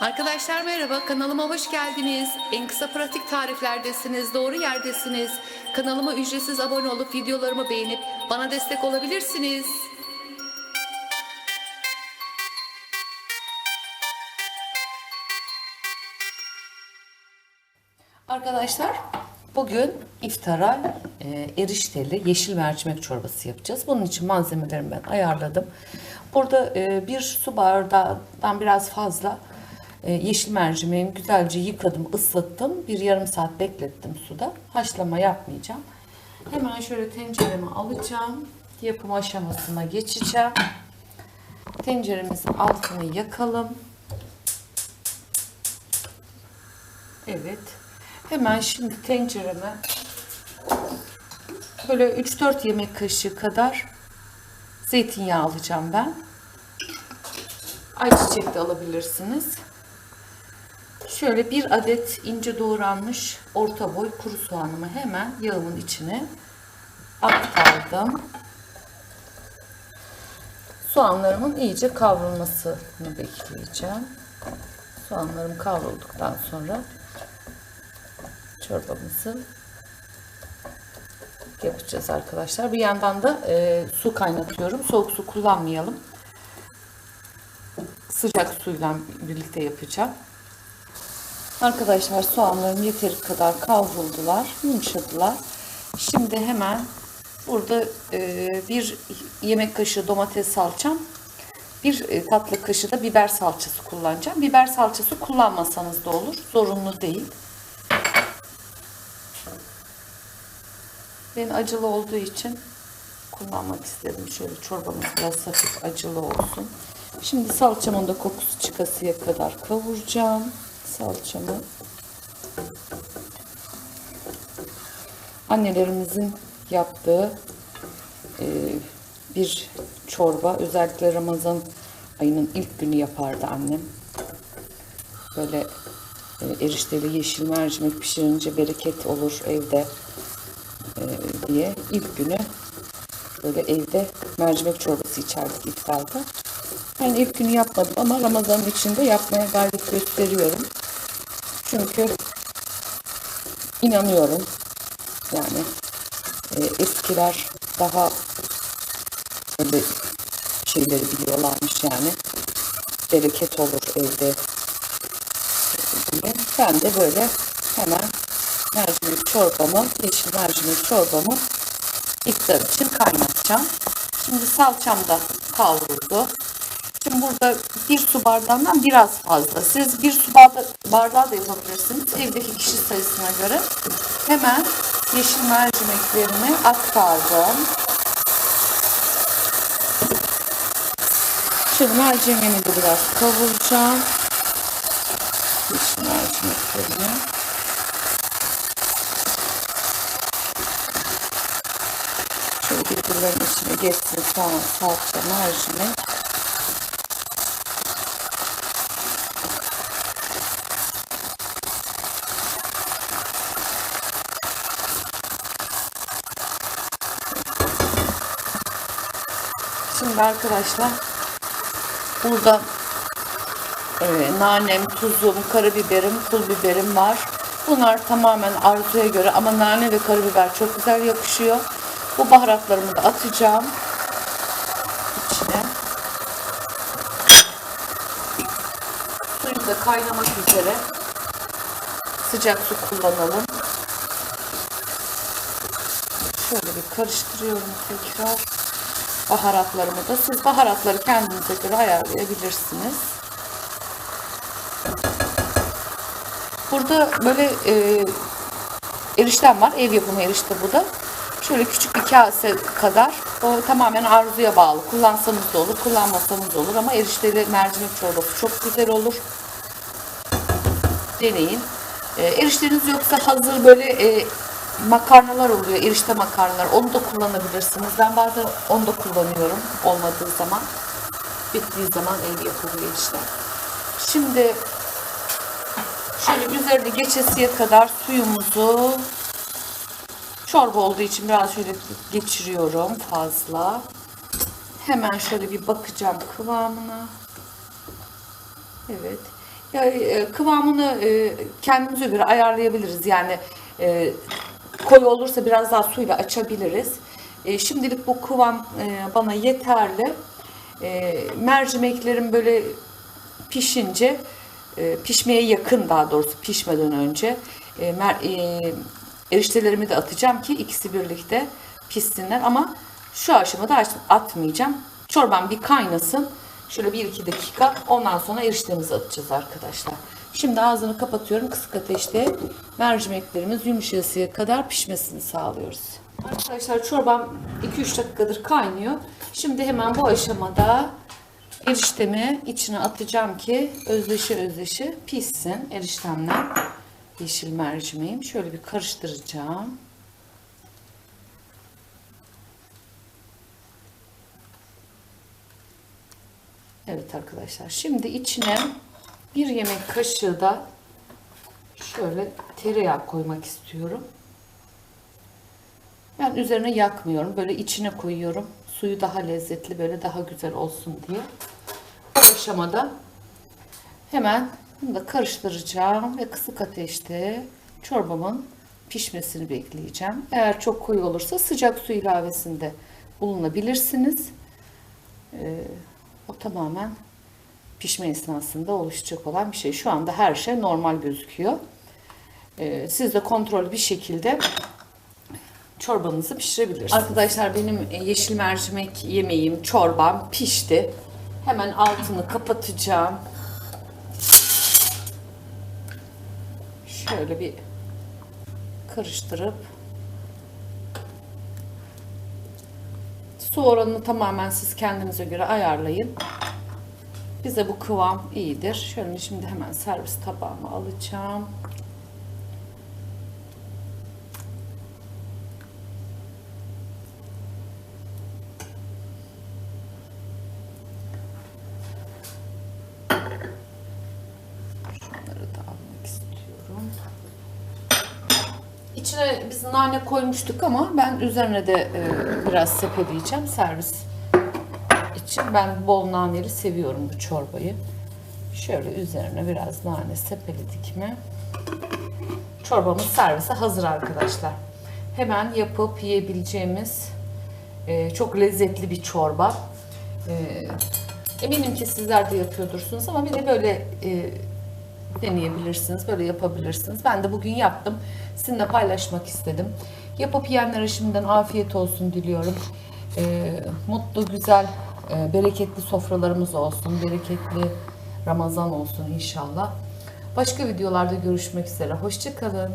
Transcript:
Arkadaşlar merhaba, kanalıma hoş geldiniz. En kısa pratik tariflerdesiniz, doğru yerdesiniz. Kanalıma ücretsiz abone olup videolarımı beğenip bana destek olabilirsiniz. Arkadaşlar bugün iftara e, erişteli yeşil mercimek çorbası yapacağız. Bunun için malzemelerimi ben ayarladım. Burada e, bir su bardağından biraz fazla yeşil mercimeğimi güzelce yıkadım, ıslattım. Bir yarım saat beklettim suda. Haşlama yapmayacağım. Hemen şöyle tenceremi alacağım. Yapım aşamasına geçeceğim. Tenceremizin altını yakalım. Evet. Hemen şimdi tencereme böyle 3-4 yemek kaşığı kadar zeytinyağı alacağım ben. Ayçiçek de alabilirsiniz. Şöyle bir adet ince doğranmış orta boy kuru soğanımı hemen yağımın içine aktardım. Soğanlarımın iyice kavrulmasını bekleyeceğim. Soğanlarım kavrulduktan sonra çorbamızı yapacağız arkadaşlar. Bir yandan da e, su kaynatıyorum. Soğuk su kullanmayalım. Sıcak suyla birlikte yapacağım. Arkadaşlar soğanlarım yeteri kadar kavruldular, yumuşadılar. Şimdi hemen burada e, bir yemek kaşığı domates salçam, bir e, tatlı kaşığı da biber salçası kullanacağım. Biber salçası kullanmasanız da olur, zorunlu değil. Ben acılı olduğu için kullanmak istedim. Şöyle çorbamız biraz hafif acılı olsun. Şimdi salçamın da kokusu çıkasıya kadar kavuracağım. Salçamı. Annelerimizin yaptığı e, bir çorba. Özellikle Ramazan ayının ilk günü yapardı annem. Böyle e, erişteli yeşil mercimek pişirince bereket olur evde e, diye ilk günü böyle evde mercimek çorbası içerdik iftarda. Ben ilk günü yapmadım ama Ramazan'ın içinde yapmaya gayret gösteriyorum. Çünkü inanıyorum yani e, eskiler daha böyle şeyleri biliyorlarmış yani bereket olur evde diye. Ben de böyle hemen mercimek çorbamı, yeşil mercimek çorbamı iftar için kaynatacağım. Şimdi salçam da kavruldu. Şimdi burada bir su bardağından biraz fazla. Siz bir su bardağı, da yapabilirsiniz. Evdeki kişi sayısına göre. Hemen yeşil mercimeklerimi aktardım. Şimdi mercimeğimi de biraz kavuracağım. Yeşil mercimeklerimi. Şöyle birbirlerinin içine geçsin soğan, salça, mercimek. Şimdi arkadaşlar burada e, nanem, tuzum, karabiberim, pul biberim var. Bunlar tamamen arzuya göre ama nane ve karabiber çok güzel yakışıyor. Bu baharatlarımı da atacağım içine. Suyum da kaynamak üzere. Sıcak su kullanalım. Şöyle bir karıştırıyorum tekrar. Baharatlarımı da siz baharatları kendinize göre ayarlayabilirsiniz. Burada böyle e, eriştem var. Ev yapımı erişte bu da. Şöyle küçük bir kase kadar. O tamamen arzuya bağlı. Kullansanız da olur, kullanmasanız da olur. Ama erişteli mercimek çorbası çok güzel olur. Deneyin. E, erişteniz yoksa hazır böyle e, makarnalar oluyor. Erişte makarnalar. Onu da kullanabilirsiniz. Ben bazen onu da kullanıyorum. Olmadığı zaman. Bittiği zaman ev yapılıyor erişte. Şimdi şöyle üzerine geçesiye kadar suyumuzu çorba olduğu için biraz şöyle geçiriyorum fazla. Hemen şöyle bir bakacağım kıvamına. Evet. Ya, e, kıvamını e, kendimize göre ayarlayabiliriz. Yani e, koyu olursa biraz daha suyla açabiliriz. E, şimdilik bu kıvam e, bana yeterli. E, mercimeklerim böyle pişince, e, pişmeye yakın daha doğrusu pişmeden önce e, mer- e, eriştelerimi de atacağım ki ikisi birlikte pişsinler. Ama şu aşamada atmayacağım. Çorbam bir kaynasın. Şöyle 1-2 dakika. Ondan sonra eriştemizi atacağız arkadaşlar. Şimdi ağzını kapatıyorum. Kısık ateşte mercimeklerimiz yumuşayasıya kadar pişmesini sağlıyoruz. Arkadaşlar çorbam 2-3 dakikadır kaynıyor. Şimdi hemen bu aşamada eriştemi içine atacağım ki özdeşi özdeşi pişsin eriştemle. Yeşil mercimeğim. Şöyle bir karıştıracağım. Evet arkadaşlar. Şimdi içine bir yemek kaşığı da şöyle tereyağı koymak istiyorum. Ben üzerine yakmıyorum. Böyle içine koyuyorum. Suyu daha lezzetli, böyle daha güzel olsun diye. Bu aşamada hemen bunu da karıştıracağım ve kısık ateşte çorbamın pişmesini bekleyeceğim. Eğer çok koyu olursa sıcak su ilavesinde bulunabilirsiniz. Ee, o tamamen pişme esnasında oluşacak olan bir şey. Şu anda her şey normal gözüküyor. Ee, siz de kontrollü bir şekilde çorbanızı pişirebilirsiniz. Arkadaşlar benim e, yeşil mercimek yemeğim, çorbam pişti. Hemen altını kapatacağım. Şöyle bir karıştırıp su oranını tamamen siz kendinize göre ayarlayın. Bize bu kıvam iyidir. Şöyle şimdi hemen servis tabağıma alacağım. İçine biz nane koymuştuk ama ben üzerine de e, biraz sepeleyeceğim servis için. Ben bol naneli seviyorum bu çorbayı. Şöyle üzerine biraz nane sepeledik mi? Çorbamız servise hazır arkadaşlar. Hemen yapıp yiyebileceğimiz e, çok lezzetli bir çorba. E, eminim ki sizler de yapıyordursunuz ama bir de böyle e, deneyebilirsiniz, böyle yapabilirsiniz. Ben de bugün yaptım. Sizinle paylaşmak istedim. Yapıp yiyenlere şimdiden afiyet olsun diliyorum. E, mutlu, güzel, e, bereketli sofralarımız olsun. Bereketli Ramazan olsun inşallah. Başka videolarda görüşmek üzere. Hoşçakalın.